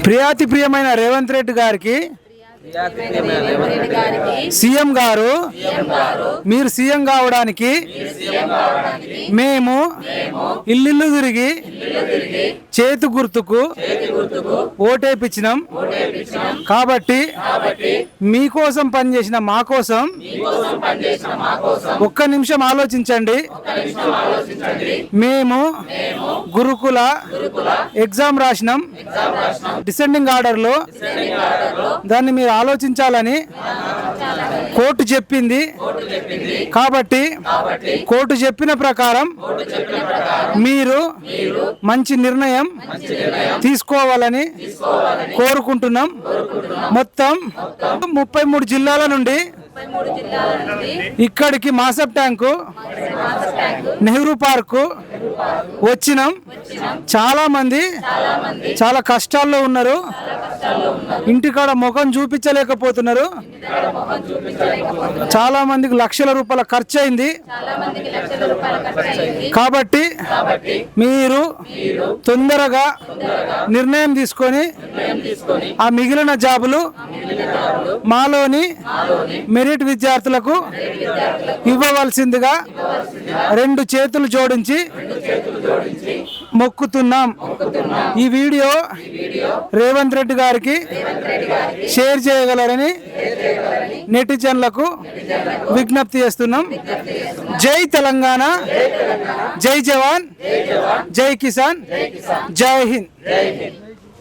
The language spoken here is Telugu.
ప్రియాతి ప్రియమైన రేవంత్ రెడ్డి గారికి సీఎం గారు మీరు సీఎం కావడానికి మేము ఇల్లు తిరిగి చేతు గుర్తుకు ఓటేపించినాం కాబట్టి మీకోసం పనిచేసిన మా కోసం ఒక్క నిమిషం ఆలోచించండి. మేము గురుకుల ఎగ్జామ్ రాసినాం. డిసెండింగ్ ఆర్డర్లో దాన్ని మీరు ఆలోచించాలని కోర్టు చెప్పింది. కాబట్టి కోర్టు చెప్పిన ప్రకారం మీరు మంచి నిర్ణయం తీసుకోవాలని కోరుకుంటున్నాం. మొత్తం ముప్పై మూడు జిల్లాల నుండి ఇక్కడికి మాసప్ ట్యాంకు నెహ్రూ పార్కు వచ్చినాం. చాలా మంది చాలా కష్టాల్లో ఉన్నారు. ఇంటికాడ ముఖం చూపించలేకపోతున్నారు. చాలా మందికి లక్షల రూపాయల ఖర్చు అయింది. కాబట్టి మీరు తొందరగా నిర్ణయం తీసుకొని ఆ మిగిలిన జాబులు మాలోని మెరిట్ విద్యార్థులకు ఇవ్వవలసిందిగా రెండు చేతులు జోడించి మొక్కుతున్నాం. ఈ వీడియో రేవంత్ రెడ్డి గారికి షేర్ చేయగలరని నెటిజన్లకు విజ్ఞప్తి చేస్తున్నాం. జై తెలంగాణ జై జవాన్ జై కిసాన్ జై హింద్.